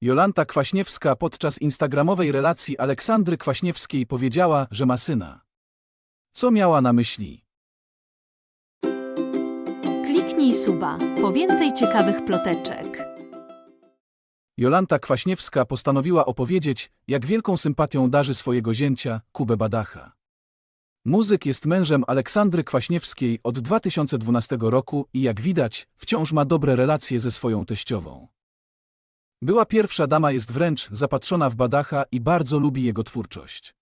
Jolanta Kwaśniewska podczas instagramowej relacji Aleksandry Kwaśniewskiej powiedziała, że ma syna. Co miała na myśli? Kliknij suba po więcej ciekawych ploteczek. Jolanta Kwaśniewska postanowiła opowiedzieć, jak wielką sympatią darzy swojego zięcia, Kubę Badacha. Muzyk jest mężem Aleksandry Kwaśniewskiej od 2012 roku i jak widać, wciąż ma dobre relacje ze swoją teściową. Była pierwsza dama jest wręcz zapatrzona w Badacha i bardzo lubi jego twórczość.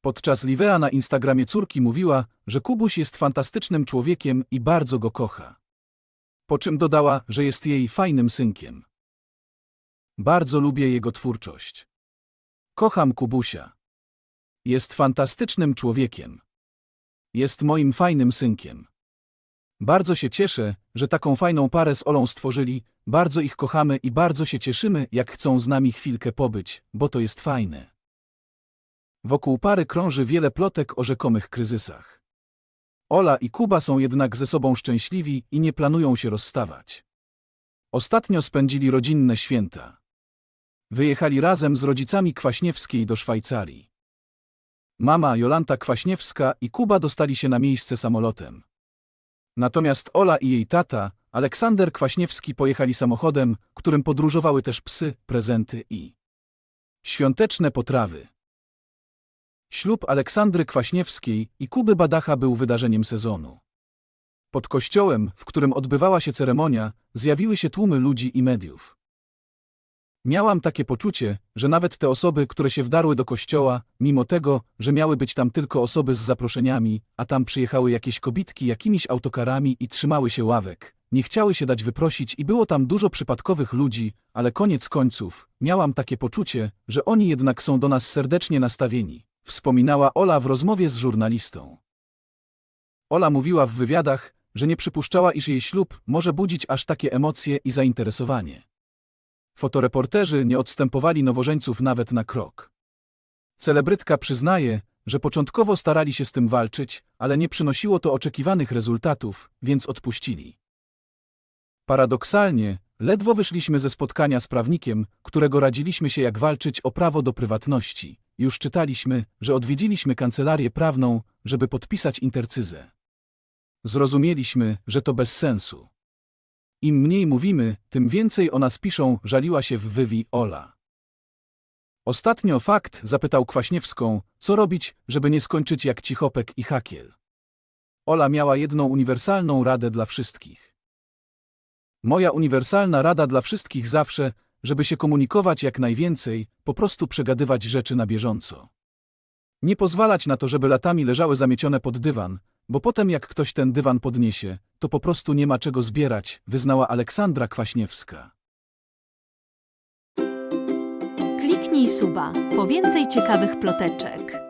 Podczas Livea na Instagramie córki mówiła, że Kubuś jest fantastycznym człowiekiem i bardzo go kocha. Po czym dodała, że jest jej fajnym synkiem. Bardzo lubię jego twórczość. Kocham Kubusia. Jest fantastycznym człowiekiem. Jest moim fajnym synkiem. Bardzo się cieszę, że taką fajną parę z Olą stworzyli, bardzo ich kochamy i bardzo się cieszymy, jak chcą z nami chwilkę pobyć, bo to jest fajne. Wokół pary krąży wiele plotek o rzekomych kryzysach. Ola i Kuba są jednak ze sobą szczęśliwi i nie planują się rozstawać. Ostatnio spędzili rodzinne święta. Wyjechali razem z rodzicami Kwaśniewskiej do Szwajcarii. Mama Jolanta Kwaśniewska i Kuba dostali się na miejsce samolotem. Natomiast Ola i jej tata, Aleksander Kwaśniewski pojechali samochodem, którym podróżowały też psy, prezenty i świąteczne potrawy. Ślub Aleksandry Kwaśniewskiej i Kuby Badacha był wydarzeniem sezonu. Pod kościołem, w którym odbywała się ceremonia, zjawiły się tłumy ludzi i mediów. Miałam takie poczucie, że nawet te osoby, które się wdarły do kościoła, mimo tego, że miały być tam tylko osoby z zaproszeniami, a tam przyjechały jakieś kobitki jakimiś autokarami i trzymały się ławek, nie chciały się dać wyprosić i było tam dużo przypadkowych ludzi, ale koniec końców, miałam takie poczucie, że oni jednak są do nas serdecznie nastawieni, wspominała Ola w rozmowie z żurnalistą. Ola mówiła w wywiadach, że nie przypuszczała, iż jej ślub może budzić aż takie emocje i zainteresowanie. Fotoreporterzy nie odstępowali nowożeńców nawet na krok. Celebrytka przyznaje, że początkowo starali się z tym walczyć, ale nie przynosiło to oczekiwanych rezultatów, więc odpuścili. Paradoksalnie, ledwo wyszliśmy ze spotkania z prawnikiem, którego radziliśmy się jak walczyć o prawo do prywatności. Już czytaliśmy, że odwiedziliśmy kancelarię prawną, żeby podpisać intercyzę. Zrozumieliśmy, że to bez sensu. Im mniej mówimy, tym więcej o nas piszą, żaliła się w wywi Ola. Ostatnio fakt zapytał Kwaśniewską, co robić, żeby nie skończyć jak Cichopek i Hakiel. Ola miała jedną uniwersalną radę dla wszystkich. Moja uniwersalna rada dla wszystkich zawsze, żeby się komunikować jak najwięcej, po prostu przegadywać rzeczy na bieżąco. Nie pozwalać na to, żeby latami leżały zamiecione pod dywan, bo potem jak ktoś ten dywan podniesie, to po prostu nie ma czego zbierać, wyznała Aleksandra Kwaśniewska. Kliknij suba po więcej ciekawych ploteczek.